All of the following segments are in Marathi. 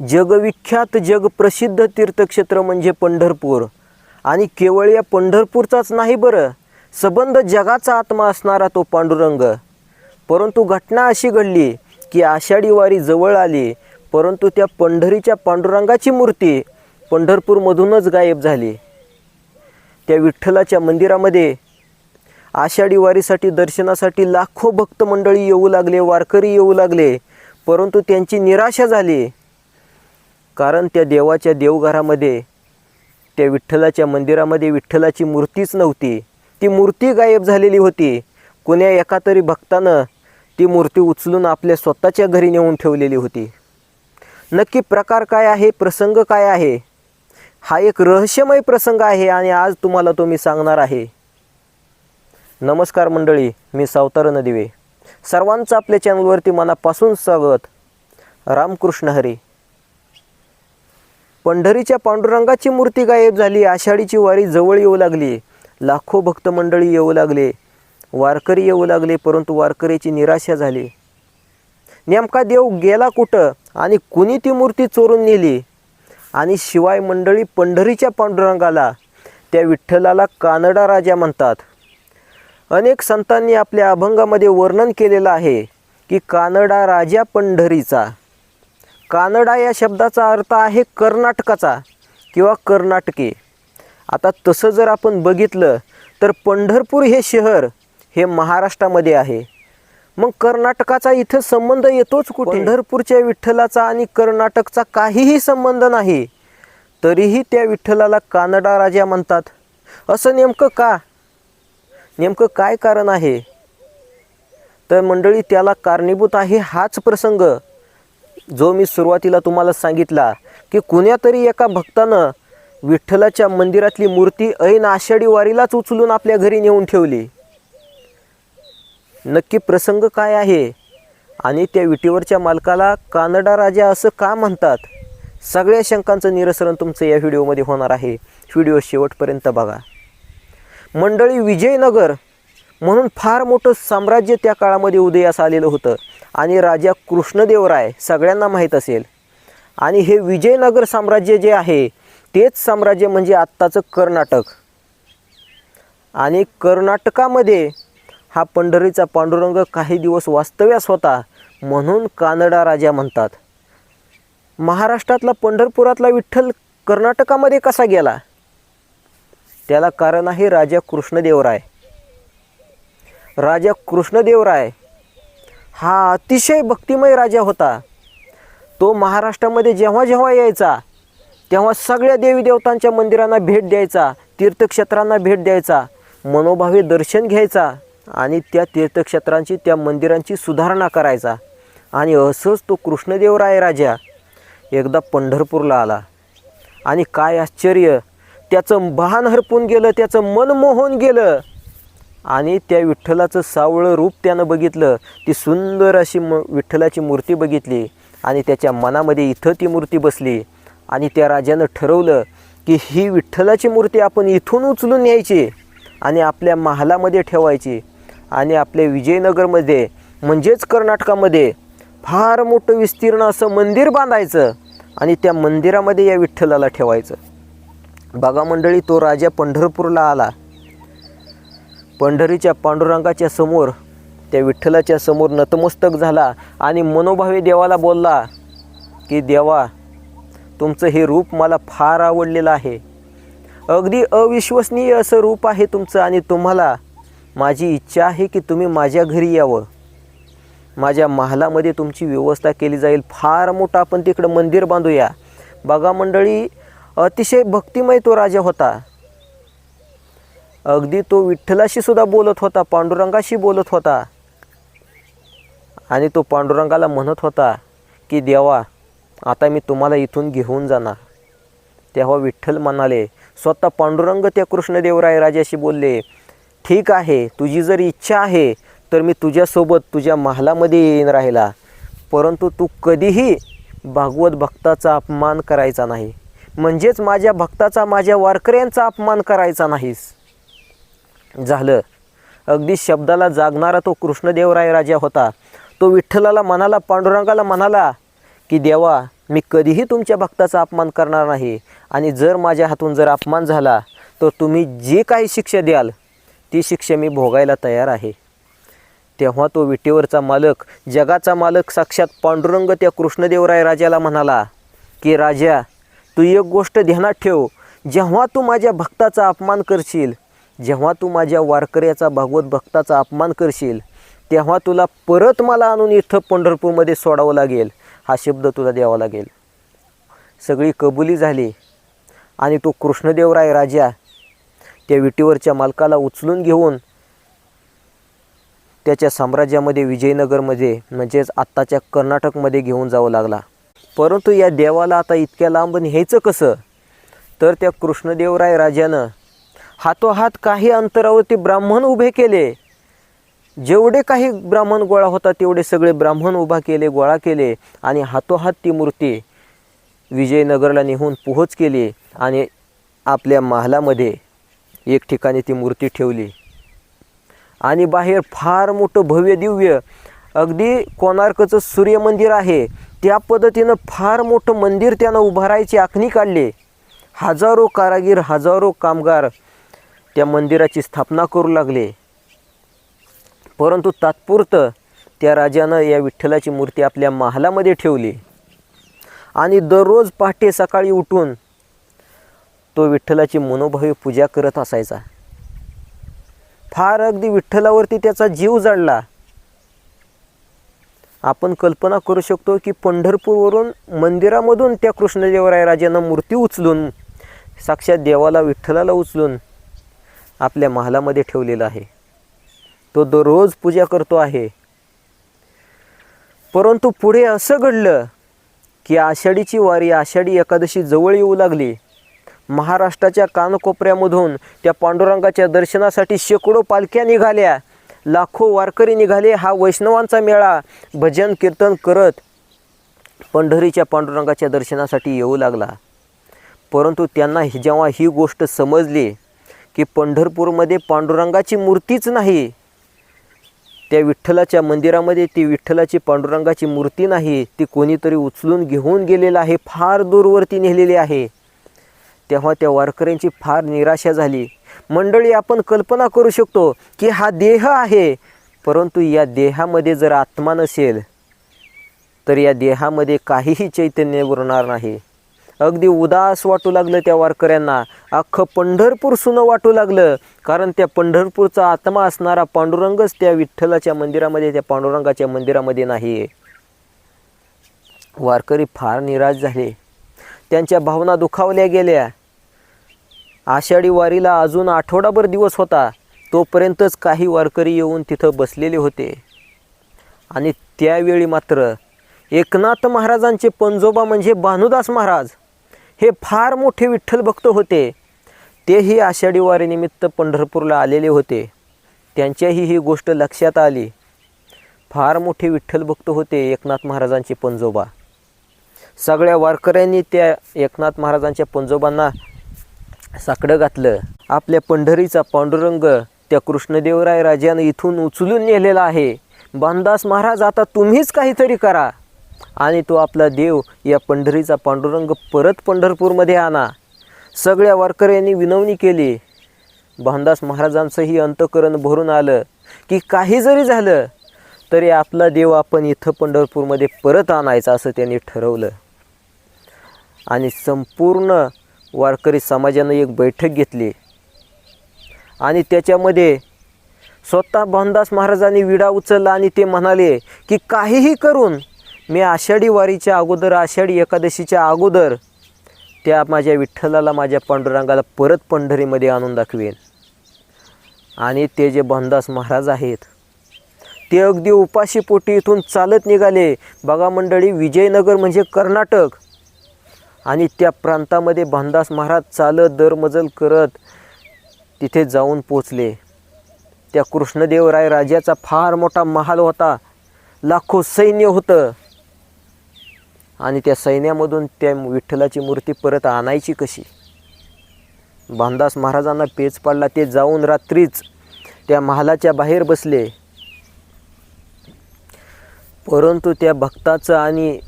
जगविख्यात जगप्रसिद्ध तीर्थक्षेत्र म्हणजे पंढरपूर. आणि केवळ या पंढरपूरचाच नाही बरं सबंध जगाचा आत्मा असणारा तो पांडुरंग. परंतु घटना अशी घडली की आषाढी वारी जवळ आली परंतु त्या पंढरीच्या पांडुरंगाची मूर्ती पंढरपूरमधूनच गायब झाली. त्या विठ्ठलाच्या मंदिरामध्ये आषाढी वारीसाठी दर्शनासाठी लाखो भक्त मंडळी येऊ लागले वारकरी येऊ लागले परंतु त्यांची निराशा झाली. कारण त्या देवाच्या देवघरामध्ये त्या विठ्ठलाच्या मंदिरामध्ये विठ्ठलाची मूर्तीच नव्हती. ती मूर्ती गायब झालेली होती. कोण्या एका तरी भक्तानं ती मूर्ती उचलून आपल्या स्वतःच्या घरी नेऊन ठेवलेली होती. नक्की प्रकार काय आहे? प्रसंग काय आहे? हा एक रहस्यमय प्रसंग आहे आणि आज तुम्हाला तो मी सांगणार आहे. नमस्कार मंडळी मी सावतार नदिवे. सर्वांचं आपल्या चॅनलवरती मनापासून स्वागत. रामकृष्ण हरी. पंढरीच्या पांडुरंगाची मूर्ती गायब झाली आषाढीची वारी जवळ येऊ लागली लाखो भक्त मंडळी येऊ लागले वारकरी येऊ लागले परंतु वारकरीची निराशा झाली. नेमका देव गेला कुठं आणि कुणी ती मूर्ती चोरून नेली? आणि शिवाय मंडळी पंढरीच्या पांडुरंगाला त्या विठ्ठलाला कानडा राजा म्हणतात. अनेक संतांनी आपल्या अभंगामध्ये वर्णन केलेलं आहे की कानडा राजा पंढरीचा. कानडा या शब्दाचा अर्थ आहे कर्नाटकाचा किंवा कर्नाटकी. आता तसं जर आपण बघितलं तर पंढरपूर हे शहर हे महाराष्ट्रामध्ये आहे. मग कर्नाटकाचा इथं संबंध येतोच कुठे? पंढरपूरच्या विठ्ठलाचा आणि कर्नाटकचा काहीही संबंध नाही तरीही त्या विठ्ठलाला कानडा राजा म्हणतात. असं नेमकं का? नेमकं काय कारण आहे? तर मंडळी त्याला कारणीभूत आहे हाच प्रसंग. जो मी सुरुवातीला तुम्हाला सांगितला की कुण्यातरी एका भक्तानं विठ्ठलाच्या मंदिरातली मूर्ती ऐन आषाढी वारीलाच उचलून आपल्या घरी नेऊन ठेवली. नक्की प्रसंग काय आहे? आणि त्या विटीवरच्या मालकाला कानडा राजा असं का म्हणतात? सगळ्या शंकांचं निरसरण तुमचं या व्हिडिओमध्ये होणार आहे. व्हिडिओ शेवटपर्यंत बघा. मंडळी विजयनगर म्हणून फार मोठं साम्राज्य त्या काळामध्ये उदयास आलेलं होतं. आणि राजा कृष्णदेवराय सगळ्यांना माहीत असेल. आणि हे विजयनगर साम्राज्य जे आहे तेच साम्राज्य म्हणजे आत्ताचं कर्नाटक. आणि कर्नाटकामध्ये हा पंढरीचा पांडुरंग काही दिवस वास्तव्यास होता म्हणून कानडा राजा म्हणतात. महाराष्ट्रातला पंढरपुरातला विठ्ठल कर्नाटकामध्ये कसा गेला? त्याला कारण आहे राजा कृष्णदेवराय. राजा कृष्णदेवराय हा अतिशय भक्तिमय राजा होता. तो महाराष्ट्रामध्ये जेव्हा जेव्हा यायचा तेव्हा सगळ्या देवी देवतांच्या मंदिरांना भेट द्यायचा तीर्थक्षेत्रांना भेट द्यायचा मनोभावे दर्शन घ्यायचा आणि त्या तीर्थक्षेत्रांची त्या मंदिरांची सुधारणा करायचा. आणि असंच तो कृष्णदेवराय राजा एकदा पंढरपूरला आला. आणि काय आश्चर्य त्याचं भान हरपून गेलं त्याचं मन मोहून गेलं. आणि त्या विठ्ठलाचं सावळं रूप त्यानं बघितलं ती सुंदर अशी म विठ्ठलाची मूर्ती बघितली आणि त्याच्या मनामध्ये इथं ती मूर्ती बसली आणि त्या राजानं ठरवलं की ही विठ्ठलाची मूर्ती आपण इथून उचलून न्यायची आणि आपल्या महालामध्ये ठेवायची आणि आपल्या विजयनगरमध्ये म्हणजेच कर्नाटकामध्ये फार मोठं विस्तीर्ण असं मंदिर बांधायचं आणि त्या मंदिरामध्ये या विठ्ठलाला ठेवायचं. बघा मंडळी तो राजा पंढरपूरला आला. पंढरीच्या पांडुरंगाच्या समोर त्या विठ्ठलाच्या समोर नतमस्तक झाला आणि मनोभावे देवाला बोलला की देवा तुमचं हे रूप मला फार आवडलेलं आहे. अगदी अविश्वसनीय असं रूप आहे तुमचं आणि तुम्हाला माझी इच्छा आहे की तुम्ही माझ्या घरी यावं. माझ्या महालामध्ये तुमची व्यवस्था केली जाईल. फार मोठं आपण तिकडं मंदिर बांधूया. बघा मंडळी अतिशय भक्तिमय तो राजा होता. अगदी तो विठ्ठलाशी सुद्धा बोलत होता पांडुरंगाशी बोलत होता. आणि तो पांडुरंगाला म्हणत होता की देवा आता मी तुम्हाला इथून घेऊन जाणार. तेव्हा विठ्ठल म्हणाले स्वतः पांडुरंग त्या कृष्णदेवराय राजाशी बोलले ठीक आहे तुझी जर इच्छा आहे तर मी तुझ्यासोबत तुझ्या महालामध्ये येईन राहिला. परंतु तू कधीही भागवत भक्ताचा अपमान करायचा नाही. म्हणजेच माझ्या भक्ताचा माझ्या वारकऱ्यांचा अपमान करायचा नाहीस झालं. अगदी शब्दाला जागणारा तो कृष्णदेवराय राजा होता. तो विठ्ठलाला म्हणाला पांडुरंगाला म्हणाला की देवा मी कधीही तुमच्या भक्ताचा अपमान करणार नाही. आणि जर माझ्या हातून जर अपमान झाला तर तुम्ही जी काही शिक्षा द्याल ती शिक्षा मी भोगायला तयार आहे. तेव्हा तो विटेवरचा मालक जगाचा मालक साक्षात पांडुरंग त्या कृष्णदेवराय राजाला म्हणाला की राजा तू एक गोष्ट ध्यानात ठेव. जेव्हा तू माझ्या भक्ताचा अपमान करशील जेव्हा तू माझ्या वारकऱ्याचा भागवत भक्ताचा अपमान करशील तेव्हा तुला परत मला आणून इथं पंढरपूरमध्ये सोडावं लागेल हा शब्द तुला द्यावा लागेल. सगळी कबुली झाली आणि तो कृष्णदेवराय राजा त्या विटीवरच्या मालकाला उचलून घेऊन त्याच्या साम्राज्यामध्ये विजयनगरमध्ये म्हणजेच आत्ताच्या कर्नाटकमध्ये घेऊन जावं लागला. परंतु या देवाला आता इतक्या लांब न्यायचं कसं? तर त्या कृष्णदेवराय राजानं हातोहात काही अंतरावरती ब्राह्मण उभे केले. जेवढे काही ब्राह्मण गोळा होता तेवढे सगळे ब्राह्मण उभा केले गोळा केले आणि हातोहात ती मूर्ती विजयनगरला निघून पोहोच केली आणि आपल्या महालामध्ये एक ठिकाणी ती मूर्ती ठेवली. आणि बाहेर फार मोठं भव्य दिव्य अगदी कोणार्कचं सूर्यमंदिर आहे. त्या पद्धतीनं फार मोठं मंदिर त्यानं उभारायची आखणी काढली. हजारो कारागीर हजारो कामगार त्या मंदिराची स्थापना करू लागले. परंतु तात्पुरतं त्या राजानं या विठ्ठलाची मूर्ती आपल्या महालामध्ये ठेवली. आणि दररोज पहाटे सकाळी उठून तो विठ्ठलाची मनोभावी पूजा करत असायचा. फार अगदी विठ्ठलावरती त्याचा जीव जाडला आपण कल्पना करू शकतो की पंढरपूरवरून मंदिरामधून त्या कृष्णदेवराय राजानं मूर्ती उचलून साक्षात देवाला विठ्ठलाला उचलून आपल्या महालामध्ये ठेवलेला आहे. तो दररोज पूजा करतो आहे. परंतु पुढे असं घडलं की आषाढीची वारी आषाढी एकादशी जवळ येऊ लागली. महाराष्ट्राच्या कानकोपऱ्यामधून त्या पांडुरंगाच्या दर्शनासाठी शेकडो पालख्या निघाल्या. लाखो वारकरी निघाले. हा वैष्णवांचा मेळा भजन कीर्तन करत पंढरीच्या पांडुरंगाच्या दर्शनासाठी येऊ लागला. परंतु त्यांना ही- जेव्हा ही गोष्ट समजली की पंढरपूरमध्ये पांडुरंगाची मूर्तीच नाही. त्या विठ्ठलाच्या मंदिरामध्ये ती विठ्ठलाची पांडुरंगाची मूर्ती नाही. ती कोणीतरी उचलून घेऊन गेलेलं आहे फार दूरवरती नेलेली आहे. तेव्हा त्या वारकऱ्यांची फार निराशा झाली. मंडळी आपण कल्पना करू शकतो की हा देह आहे परंतु या देहामध्ये जर आत्मा नसेल तर या देहामध्ये काहीही चैतन्य उरणार नाही. अगदी उदास वाटू लागलं त्या वारकऱ्यांना. अख्खं पंढरपूर सुनं वाटू लागलं. कारण त्या पंढरपूरचा आत्मा असणारा पांडुरंगच त्या विठ्ठलाच्या मंदिरामध्ये त्या पांडुरंगाच्या मंदिरामध्ये नाही. वारकरी फार निराश झाले. त्यांच्या भावना दुखावल्या गेल्या. आषाढी वारीला अजून आठवडाभर दिवस होता. तोपर्यंतच काही वारकरी येऊन तिथं बसलेले होते. आणि त्यावेळी मात्र एकनाथ महाराजांचे पंजोबा म्हणजे भानुदास महाराज हे फार मोठे विठ्ठल भक्त होते. तेही आषाढी वारीनिमित्त पंढरपूरला आलेले होते. त्यांच्याही ही गोष्ट लक्षात आली. फार मोठे विठ्ठल भक्त होते एकनाथ महाराजांचे पंजोबा. सगळ्या वारकऱ्यांनी त्या एकनाथ महाराजांच्या पंजोबांना साकडं घातलं. आपल्या पंढरीचा पांडुरंग त्या कृष्णदेवराय राजानं इथून उचलून नेलेला आहे. बांदास महाराज आता तुम्हीच काहीतरी करा. आणि तो आपला देव या पंढरीचा पांडुरंग परत पंढरपूरमध्ये आणा. सगळ्या वारकऱ्यांनी विनवणी केली. भानदास महाराजांचंही अंतकरण भरून आलं. की काही जरी झालं तरी आपला देव आपण इथं पंढरपूरमध्ये परत आणायचा असं त्यांनी ठरवलं. आणि संपूर्ण वारकरी समाजानं एक बैठक घेतली. आणि त्याच्यामध्ये स्वतः भानदास महाराजांनी विडा उचलला आणि ते म्हणाले की काहीही करून मी आषाढी वारीच्या अगोदर आषाढी एकादशीच्या अगोदर त्या माझ्या विठ्ठलाला माझ्या पांडुरंगाला परत पंढरीमध्ये आणून दाखवेन. आणि ते जे बंदास महाराज आहेत ते अगदी उपाशीपोटी इथून चालत निघाले. बघा मंडळी विजयनगर म्हणजे कर्नाटक. आणि त्या प्रांतामध्ये भानदास महाराज चालत दरमजल करत तिथे जाऊन पोचले. त्या कृष्णदेवराय राजाचा फार मोठा महाल होता. लाखो सैन्य होतं. आणि त्या सैन्यामधून त्या विठ्ठलाची मूर्ती परत आणायची कशी? भानदास महाराजांना पेच पाडला. ते जाऊन रात्रीच त्या महालाच्या बाहेर बसले. परंतु त्या भक्ताचं आणि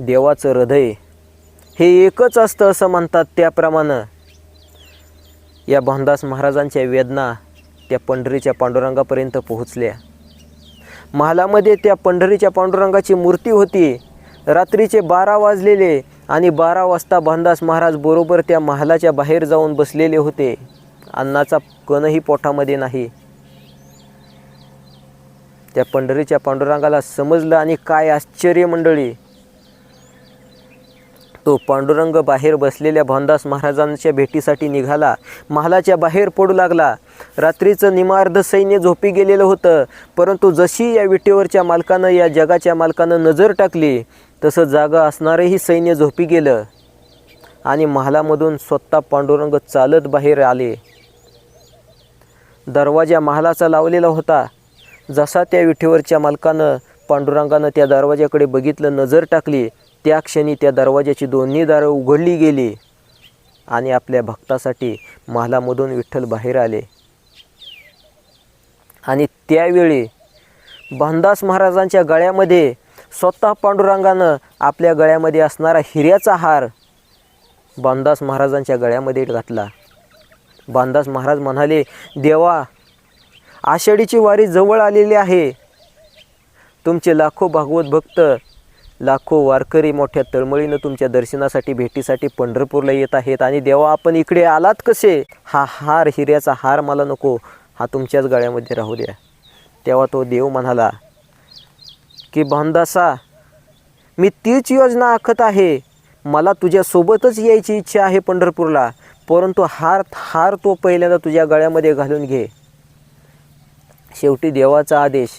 देवाचं हृदय हे एकच असतं असं म्हणतात त्याप्रमाणे. या भानदास महाराजांच्या वेदना त्या पंढरीच्या पांडुरंगापर्यंत पोहोचल्या. महालामध्ये त्या पंढरीच्या पांडुरंगाची मूर्ती होती. रात्रीचे बारा वाजलेले आणि बारा वाजता भानदास महाराज बरोबर त्या महालाच्या बाहेर जाऊन बसलेले होते. अन्नाचा कणही पोटामध्ये नाही. त्या पंढरीच्या पांडुरंगाला समजलं आणि काय आश्चर्य मंडळी. तो पांडुरंग बाहेर बसलेल्या भानदास महाराजांच्या भेटीसाठी निघाला. महालाच्या बाहेर पडू लागला. रात्रीचं निमार्ध सैन्य झोपी गेलेलं होतं परंतु जशी या विटेवरच्या मालकानं या जगाच्या मालकानं नजर टाकली तसं जागा असणारंही सैन्य झोपी गेलं. आणि महालामधून स्वतः पांडुरंग चालत बाहेर आले. दरवाजा महालाचा लावलेला होता. जसा त्या विठेवरच्या मालकानं पांडुरंगानं त्या दरवाजाकडे बघितलं नजर टाकली त्या क्षणी त्या दरवाज्याची दोन्ही दारं उघडली गेली आणि आपल्या भक्तासाठी महालामधून विठ्ठल बाहेर आले. आणि त्यावेळी भानदास महाराजांच्या गळ्यामध्ये स्वतः पांडुरंगानं आपल्या गळ्यामध्ये असणारा हिऱ्याचा हार बांदास महाराजांच्या गळ्यामध्ये घातला. बांदास महाराज म्हणाले देवा आषाढीची वारी जवळ आलेली आहे. तुमचे लाखो भागवत भक्त लाखो वारकरी मोठ्या तळमळीनं तुमच्या दर्शनासाठी भेटीसाठी पंढरपूरला येत आहेत. आणि देवा आपण इकडे आलात कसे? हा हार हिऱ्याचा हार मला नको. हा तुमच्याच गळ्यामध्ये राहू द्या. तेव्हा तो देव म्हणाला की भानदासा मी तीच योजना आखत आहे. मला तुझ्यासोबतच यायची इच्छा आहे पंढरपूरला. परंतु हार हार तो पहिल्यांदा तुझ्या गळ्यामध्ये घालून घे. शेवटी देवाचा आदेश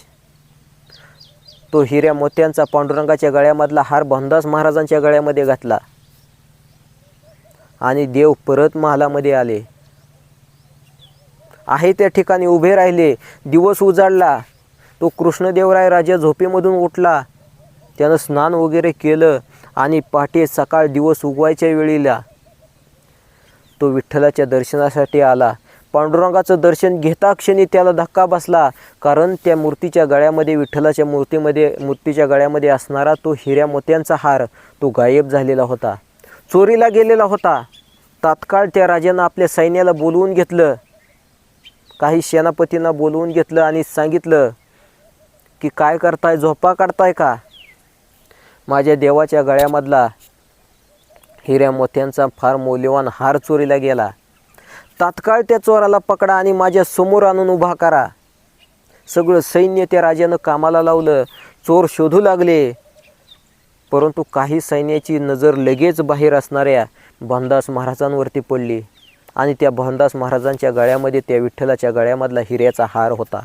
तो हिऱ्या मोत्यांचा पांडुरंगाच्या गळ्यामधला हार भानदास महाराजांच्या गळ्यामध्ये घातला. आणि देव परत महालामध्ये आले. आहे त्या ठिकाणी उभे राहिले दिवस उजाडला. तो कृष्णदेवराय राजा झोपेमधून उठला. त्यानं स्नान वगैरे केलं आणि पहाटे सकाळ दिवस उगवायच्या वेळीला तो विठ्ठलाच्या दर्शनासाठी आला. पांडुरंगाचं दर्शन घेता क्षणी त्याला धक्का बसला कारण त्या मूर्तीच्या गळ्यामध्ये विठ्ठलाच्या मूर्तीमध्ये मूर्तीच्या गळ्यामध्ये असणारा तो हिऱ्या मोत्यांचा हार तो गायब झालेला होता. चोरीला गेलेला होता. तात्काळ त्या राजानं आपल्या सैन्याला बोलवून घेतलं. काही सेनापतींना बोलवून घेतलं आणि सांगितलं की काय करताय? झोपा काढताय का? माझ्या देवाच्या गळ्यामधला हिऱ्या मोत्यांचा फार मौल्यवान हार चोरीला गेला. तात्काळ त्या चोराला पकडा आणि माझ्यासमोर आणून उभा करा. सगळं सैन्य त्या राजानं कामाला लावलं. चोर शोधू लागले. परंतु काही सैन्याची नजर लगेच बाहेर असणाऱ्या भानदास महाराजांवरती पडली आणि त्या भानदास महाराजांच्या गळ्यामध्ये त्या विठ्ठलाच्या गळ्यामधला हिऱ्याचा हार होता.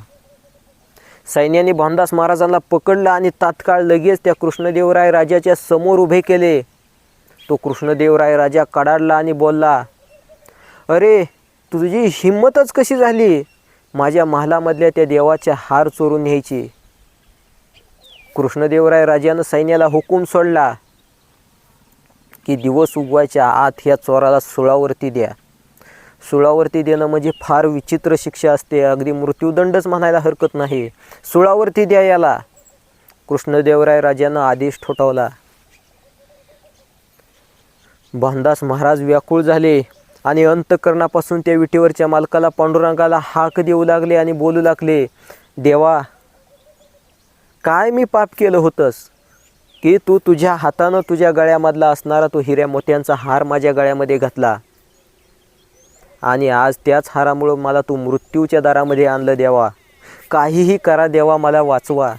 सैन्याने भानदास महाराजांना पकडलं आणि तात्काळ लगेच त्या कृष्णदेवराय राजाच्या समोर उभे केले. तो कृष्णदेवराय राजा कडाडला आणि बोलला अरे तुझी हिंमतच कशी झाली? माझ्या महालामधल्या त्या देवाच्या हार चोरून न्यायची. कृष्णदेवराय राजानं सैन्याला हुकूम सोडला की दिवस उगवायच्या आत ह्या चोराला सुळावरती द्या. सुळावरती देणं म्हणजे फार विचित्र शिक्षा असते. अगदी मृत्यूदंडच म्हणायला हरकत नाही. सुळावरती द्या याला. कृष्णदेवराय राजानं आदेश ठोठावला. भानदास महाराज व्याकुळ झाले. आणि अंतकरणापासून त्या विटेवरच्या मालकाला पांडुरंगाला हाक देऊ लागले आणि बोलू लागले देवा काय मी पाप केलं होतंस? की तू तुझ्या हातानं तुझ्या गळ्यामधला असणारा तो हिऱ्या मोत्यांचा हार माझ्या गळ्यामध्ये घातला? आणि आज त्याच हारामुळं मला तू मृत्यूच्या दारामध्ये आणलं देवा. काहीही करा देवा मला वाचवा.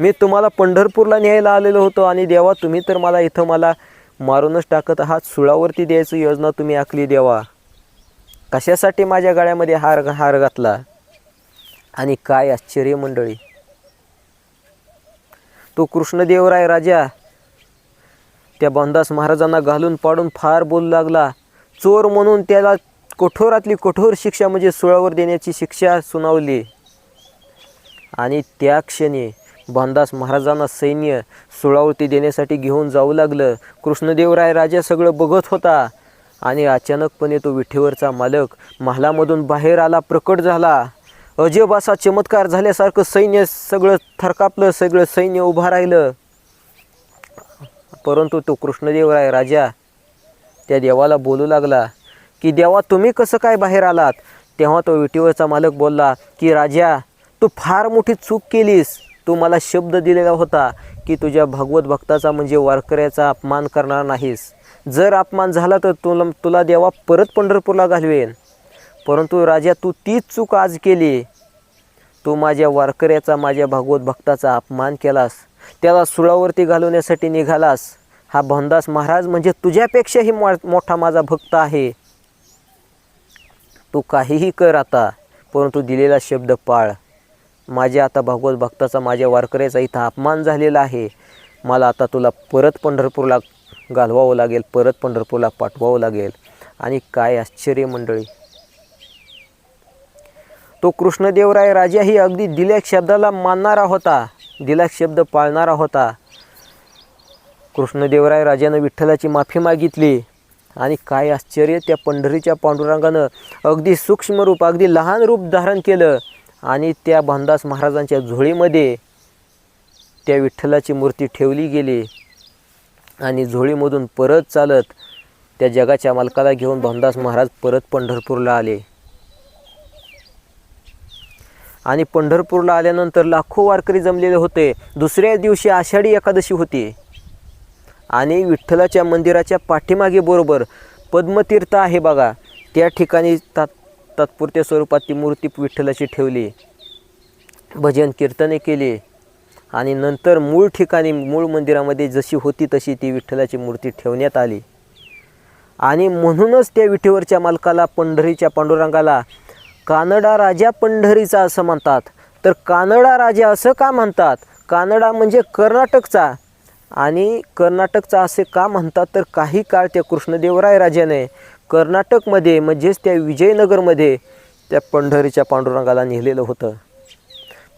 मी तुम्हाला पंढरपूरला न्यायला आलेलो होतो आणि देवा तुम्ही तर मला इथं मला मारूनच टाकत आहात सुळावरती द्यायची योजना तुम्ही आखली देवा. कशासाठी माझ्या गळ्यामध्ये हार हार घातला? आणि काय आश्चर्य मंडळी. तो कृष्णदेवराय राजा त्या बंदास महाराजांना घालून पाडून फार बोलू लागला. चोर म्हणून त्याला कठोरातली कठोर शिक्षा म्हणजे सुळावर देण्याची शिक्षा सुनावली. आणि त्या क्षणी बांदास महाराजांना सैन्य सुळावती देण्यासाठी घेऊन जाऊ लागलं. कृष्णदेवराय राजा सगळं बघत होता. आणि अचानकपणे तो विठेवरचा मालक महालामधून बाहेर आला प्रकट झाला. अजब असा चमत्कार झाल्यासारखं सैन्य सगळं थरकापलं सगळं सैन्य उभं राहिलं. परंतु तो कृष्णदेवराय राजा त्या देवाला बोलू लागला की देवा तुम्ही कसं काय बाहेर आलात? तेव्हा तो विटीवरचा मालक बोलला की राजा तू फार मोठी चूक केलीस. तू मला शब्द दिलेला होता की तुझ्या भागवत भक्ताचा म्हणजे वारकऱ्याचा अपमान करणार नाहीस. जर अपमान झाला तर तुला तुला देवा परत पंढरपूरला घालवेन. परंतु राजा तू तीच चूक आज केली. तू माझ्या वारकऱ्याचा माझ्या भागवत भक्ताचा अपमान केलास. त्याला सुळावरती घालवण्यासाठी निघालास. हा भंदास महाराज म्हणजे तुझ्यापेक्षाही मो मोठा माझा भक्त आहे. तू काहीही कर आता परंतु दिलेला शब्द पाळ. माझ्या आता भागवत भक्ताचा माझ्या वारकऱ्याचा इथं अपमान झालेला आहे. मला आता तुला परत पंढरपूरला घालवावं लागेल परत पंढरपूरला पाठवावं लागेल. आणि काय आश्चर्य मंडळी. तो कृष्णदेवराय राजा ही अगदी दिल्या शब्दाला मानणारा होता दिला शब्द पाळणारा होता. कृष्णदेवराय राजानं विठ्ठलाची माफी मागितली आणि काय आश्चर्य त्या पंढरीच्या पांडुरंगानं अगदी सूक्ष्म रूप अगदी लहान रूप धारण केलं. आणि त्या भानदास महाराजांच्या झोळीमध्ये त्या विठ्ठलाची मूर्ती ठेवली गेली. आणि झोळीमधून परत चालत त्या जगाच्या मालकाला घेऊन भानदास महाराज परत पंढरपूरला आले. आणि पंढरपूरला आल्यानंतर लाखो वारकरी जमलेले होते. दुसऱ्या दिवशी आषाढी एकादशी होती. आणि विठ्ठलाच्या मंदिराच्या पाठीमागे बरोबर पद्मतीर्थ आहे बघा. त्या ठिकाणी तात तात्पुरत्या स्वरूपात ती मूर्ती विठ्ठलाची ठेवली. भजन कीर्तने केली. आणि नंतर मूळ ठिकाणी मूळ मंदिरामध्ये जशी होती तशी ती विठ्ठलाची मूर्ती ठेवण्यात आली. आणि म्हणूनच त्या विठेवरच्या मालकाला पंढरीच्या पांडुरंगाला कानडा राजा पंढरीचा असं म्हणतात. तर कानडा राजा असं का म्हणतात? कानडा म्हणजे कर्नाटकचा. आणि कर्नाटकचा असे का म्हणतात? तर काही काळ त्या कृष्णदेवराय राजाने कर्नाटकमध्ये म्हणजेच त्या विजयनगरमध्ये त्या पंढरीच्या पांडुरंगाला नेलेलं होतं.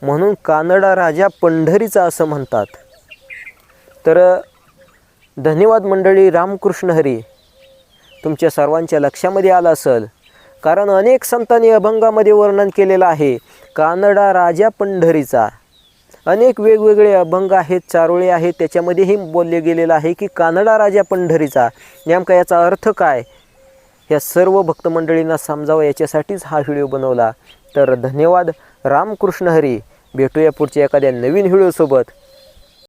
म्हणून कानडा राजा पंढरीचा असं म्हणतात. तर धन्यवाद मंडळी रामकृष्ण हरी तुमच्या सर्वांच्या लक्षामध्ये आलं असेल. कारण अनेक संतांनी अभंगामध्ये वर्णन केलेलं आहे कानडा राजा पंढरीचा. अनेक वेगवेगळे अभंग आहेत चारोळे आहेत त्याच्यामध्येही बोलले गेलेलं आहे की कानडा राजा पंढरीचा. नेमका याचा अर्थ काय? या सर्व भक्तमंडळींना समजावं याच्यासाठीच हा व्हिडिओ बनवला. तर धन्यवाद. रामकृष्ण हरी. भेटूया पुढच्या एखाद्या नवीन व्हिडिओसोबत.